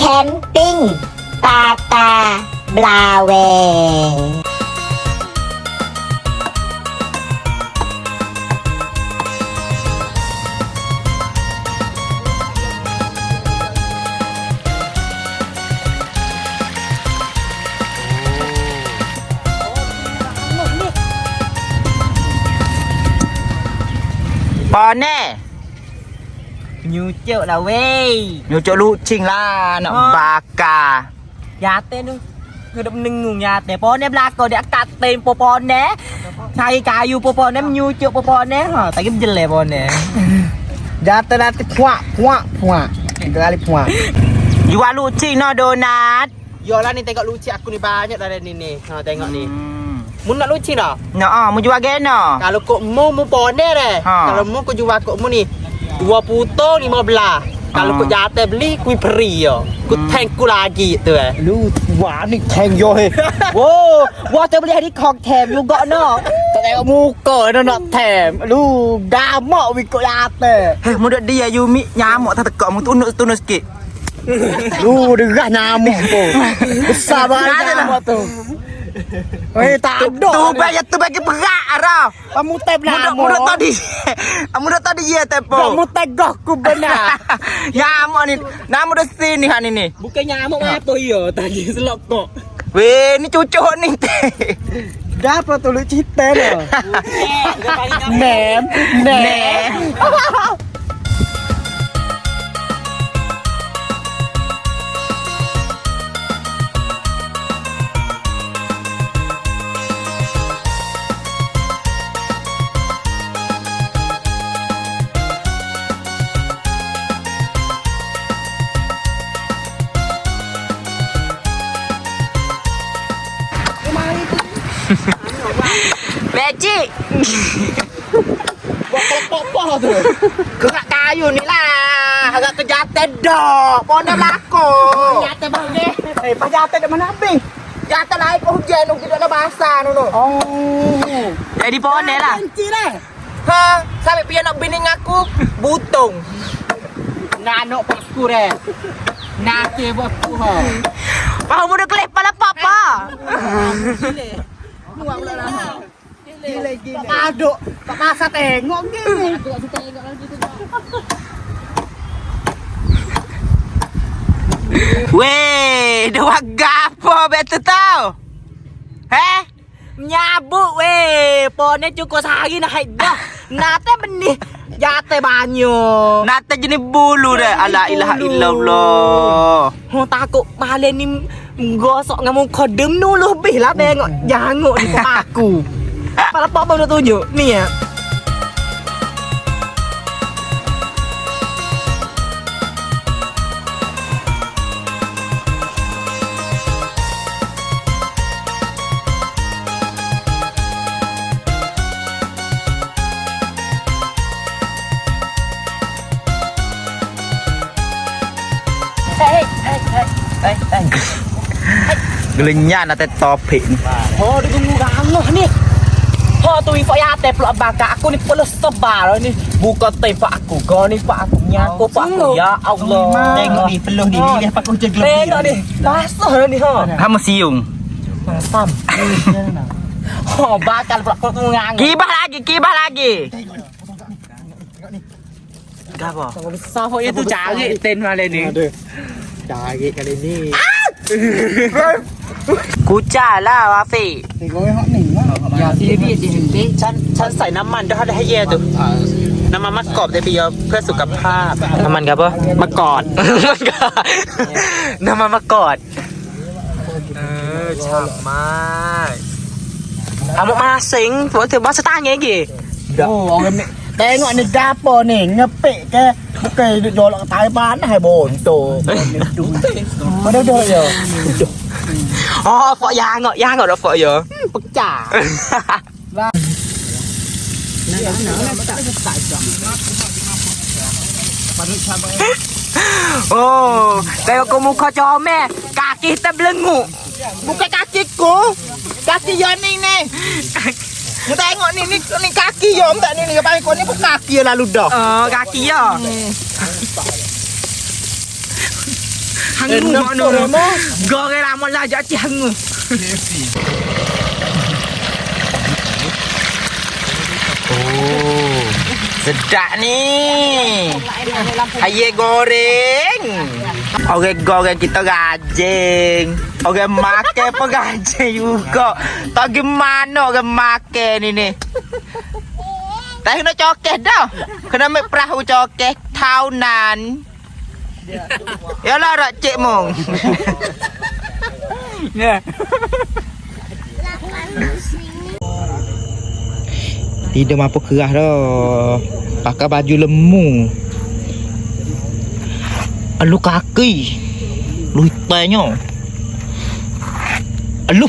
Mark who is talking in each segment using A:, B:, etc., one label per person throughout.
A: camping ปาปาบลาเว
B: ปอนแน่
C: ยูเจีาวนะเว้ย
B: ยูเจียลูชิงล่าหนองปากกา
C: ยาเต้นดูคือดมหนึ่งงูยาแต่ปอเนี่ลากก็เดี๋ยวกัดเต็มปอปอนเน้ไทรกาอยู่ปอปอนเนี่ยยู
D: เจีย
C: ปอปอนเน่ฮะแต่ก็ไม่
D: เจลยปอน
C: เน่
E: ยาเต้นติพวะพวะพวะก็ได้พวะ
B: ยูว่าลูชิงนอโดนัท
D: Yolah ni tengok lucik aku ni banyak dah ni ni. Ha tengok ni.
B: Hmm.
D: Mu nak lucik dah?
B: Nak ah, mu jual gena.
D: Kalau kok mu mu pone deh. Ha. Kalau mu kau jual kok mu ni. dua putong lima belah. Kalau Ha. kau jatuh beli kui peri yo. Ku Hmm. thank ku lagi tu eh.
E: Lu wah ni teng yo he.
C: Wow, wah tu beli hari kong tem juga no.
E: Tak tengok muka dia nak tem. Lu gamak wi kok jatuh.
B: เฮ้ยมึงเด็ดดีอะยูมิยามหมดถ้าตะเกาะมึงตุนตุนสกิ
E: Lu derah nyamuk tu.
B: Besar banget Ada lah. nyamuk
E: tu. Oi, eh, tak ada. Lah. Tu bag lah lah,
B: yang tu bag berat arah.
E: Kamu tak lah. Mudah mudah tadi.
B: Mudah tadi ya tepo. Kamu
E: tegah ku benar.
B: ya amuk ni. Namu dah sini han ini.
C: Bukan nyamuk ha. apa ya tadi selok kok.
B: Weh, ni cucuk ni.
E: Dapat tolong cerita dah.
D: Nem,
E: nem. Apa tu?
B: Kegak kayu ni lah Agak kerja tedok Pondok lako
E: Jatuh bang ni. Eh, pas jatuh kat mana abang?
B: Jatuh naik ke hujan tu Kita nak basah tu tu
E: Oh.
B: Jadi pohon
C: ni
E: lah Kunci dah.
B: Ha Sampai pian nak bini aku Butung
D: Nanok paku dah. Nake paku ha. Bahu muda kelip pala papa
E: Pak aduk, Pak Masa tengok gini.
B: Weh Dua gapo betul tau. Eh
C: Nyabuk weh, pone cukup sehari nak haid dah. Nate benih jate banyak.
B: Nata jenis bulu dah. Ala ilaha illallah. Ho
C: takut balik
D: ni
C: gosok dengan
D: muka. Dem
C: nu lebih
D: lah tengok. Janguk di kepala aku. Para
C: pa udah tujuh.
D: Nih ya.
B: Gelingnya nate topik.
D: Oh, ditunggu kamu nih.
C: Ni. Oh, tu info ya teh pelak baka aku ni
D: pelus
C: sebal ni. Buka teh pak
D: aku. Kau ni pak aku nyaku
C: pak aku. Ya
D: Allah. Tengok ni,
E: peluh ni. Ni dia pakai hujan gelap. Tengok ni.
C: Basah ni ha.
B: Kamu siung
D: Masam. Oh,
C: bakal
D: pelak kau ngang.
B: Kibah lagi Kibah lagi Gapa?
D: Besar
C: kau itu cari ten malam ni.
E: Aduh. Cari
D: kali ni.
C: Kucah lah Wafi
E: Tengok yang hot ni.
D: Ya, dia dia dia dia. ฉันฉันใส่น้ำมันด้วยให้แย่ตัวน้ำมันมะกอกได้ประโยชน์เพื่อสุขภาพ น้ำมั
C: นครับปะ
D: มะกอด น้ำมันมากอด
E: เออฉ่
D: ำมากเอามามาสิงหัว
C: ถือว่าสตาร์เงี้ยกี่
E: Oh, orang ni. Tengok ni gapo ni. Ngepik ke. Bukan duduk jolok tai ban hai bonto. Mana dah ya?
C: Ồ, phở giang rồi, giang rồi đó phở giờ.
E: Bất chả. Và
B: Ồ,
C: đây có một
D: kho cho
C: mẹ, cà kia tâm lưng ngủ.
B: Một cái cà kia cố, cà kia giờ này nè. Người ta ngọn nè nè này cà kia giờ, ông ta nè này, cái bài con nè cà kia là lụt đỏ.
C: Ờ, cà
D: kia.
B: Hangu mana?
C: Goreng lama
D: lah
C: jadi hangu.
B: Oh, sedap ni.
D: Ayam
B: goreng. Orang goreng kita rajin. Orang makan pun rajin juga. Tak gimana orang makan ni ni. Tak kena cokeh dah. Kena ambil perahu cokeh tahunan. Yalah rak cik mong.
C: Ya.
B: Tidur apa kerah dah. Pakai baju lemu. Alu kaki. Lu hitamnya. Alu.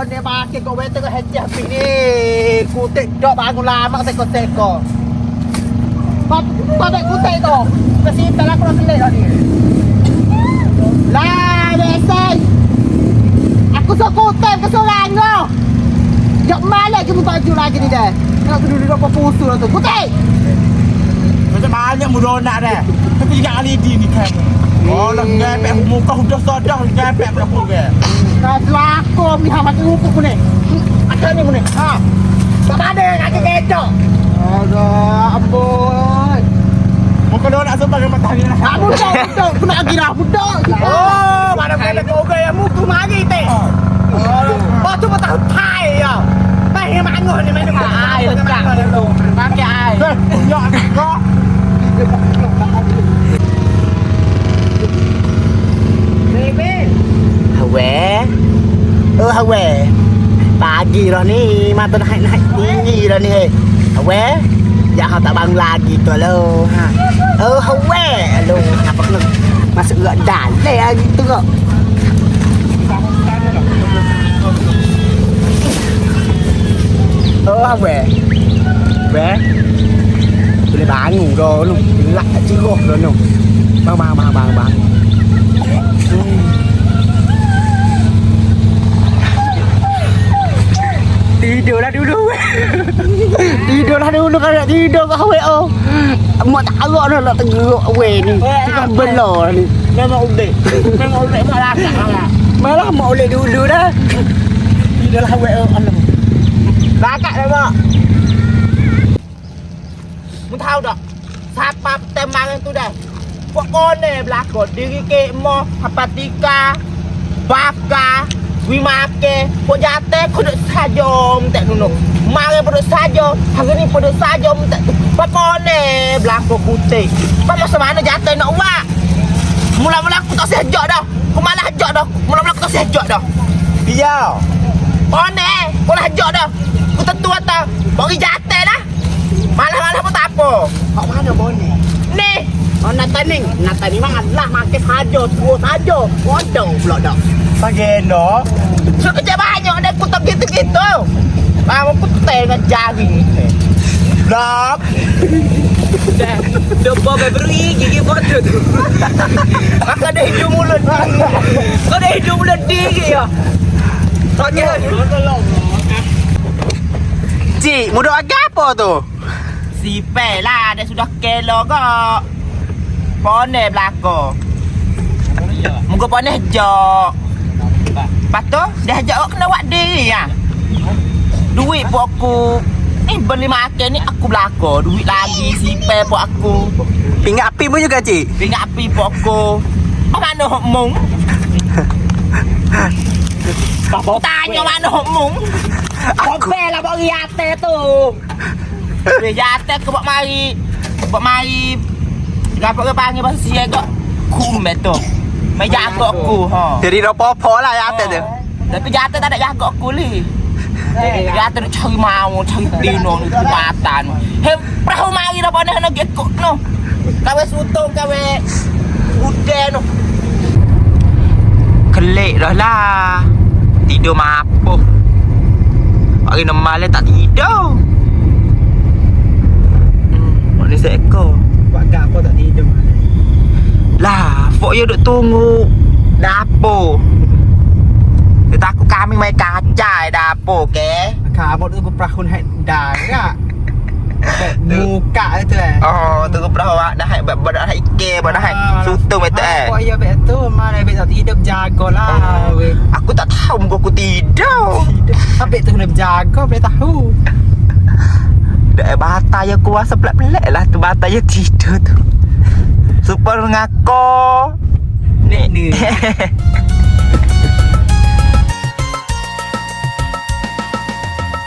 E: pohon ni makin kau
D: betul kau hejah pi ni. Kutik dok bangun lama saya kau teko.
E: Pap, pakai kutik tu. Kasi telah kau pilih dah ni. Lah, besai. Aku sok kutik ke seorang kau. Jak malah kamu baju lagi ni dah. Nak duduk duduk apa pusu lah tu. Kutik.
B: Macam
F: banyak
B: mudah nak dah.
F: Tapi tiga
B: kali di
F: ni
B: kan. Oh, nak ngepek muka sudah sodah ngepek berapa
E: Katlako, mihamat lupo ko ni. Akan mo ni, ha? Babade, kakiketo! Aga, aboy! Mukha
B: doon,
F: aso pa ng matahin
B: na.
E: Amo na, ito, kuna agirapod do! Oo, oh, parang may nag-ugay mo, kumagit eh! Oh. Oo, oh. tumatahot tayo! Pahimaan mo, hindi may nag-ugay. Ayos ka.
B: Bakit ay?
F: Yan ko!
E: Baby!
B: Away!
E: เออฮะแหวปากีรานี่มาตัวไหนไหนนี่เรานี่เฮะแหวอยากเขาตะบังลากีตัวเลฮะเออฮะแหวลงนะปักหนึ่งมาสื่อด่านเลยอะตัว ơ à, về về tôi lấy bán ngủ rồi luôn กจิ้ง gột rồi nè bao bao bao bao bao bang. Tidurlah
B: dulu.
E: Tidurlah dulu kan tidur kau awek oh. Mak tak agak dah nak teguk awek ni.
B: Tengah bela
E: ni.
B: Memang udik. Memang udik malah tak
E: Malah mak oleh dulu dah. Tidurlah awek oh. Alam.
B: Bakak dah mak. Mu tahu tak? Siapa tembangan tu dah? Pokoknya belakon diri ke mo hapatika baka wimake ko jate ko duk sajo tak nunu mare duk sajo hari ni duk sajo tak pokoknya belakon putih apa masa mana jate nak wa mula-mula aku tak sejak dah aku malah hajak dah mula-mula aku tak sejak dah
E: Dia.
B: Oh ne, kau dah hajak dah. Kau tentu atas. Bagi jatuh dah. Malah-malah pun tak apa.
E: Kau mana boleh?
B: Ni.
E: Oh nak taning. Nak taning mang Allah makan saja, suruh saja. Bodoh pula dah. Bagaimana?
B: So kerja banyak dah aku tak gitu-gitu. Mama aku tengah jari. Blok. Dah.
D: Dah bawa
C: beri
D: gigi bodoh tu.
B: Maka dah hidung mulut.
C: Kau dah hidung mulut diri ya.
D: Tanya. Cik, mudah agak apa tu?
B: Si lah, dia sudah kelo kok. Pone belakang. Muka pone hejak. Lepas tu, dia hejak awak kena buat diri ya. Duit pun aku. Ni beli makan ni aku belakang. Duit lagi si Pe pun aku.
D: Pingat api pun juga cik
B: Pingat api pokok Mana hok mung
D: Bapak
B: Tanya mana hok mung Kopel
C: lah bawa riate tu.
B: Dia jatuh ke buat mari Buat mari Dapat ke panggil pasal siya kok Kum betul Mai jaga aku ha.
D: Jadi apa-apa lah ya atas tu.
B: Tapi jatuh tak ada jaga aku li Jatuh nak cari mau Cari dino ni Kumatan Hei perahu mari dah pada nak gekok no. Kawe sutung kawe Udah no. Kelik dah lah. Tidur mapuh. Hari normal tak tidur. Hmm, ni seekor
D: Buat gak apa tak tidur
B: Lah, Pok yo duk tunggu dapur. Kita aku kami main kacai dapur ke.
D: Kabut tu perahu hai dah ya. Muka tu eh.
B: Oh, tu perahu awak dah hai berada hai ke berada hai sutung itu eh.
D: Pok yo bet tu mana bet tidur jago lah.
B: Aku tak tahu muka aku tidur.
D: Tapi tu kena berjaga boleh tahu.
B: Dah bataya kuasa pelak-pelak lah tu bataya tidur tu. Super ngako. Nek.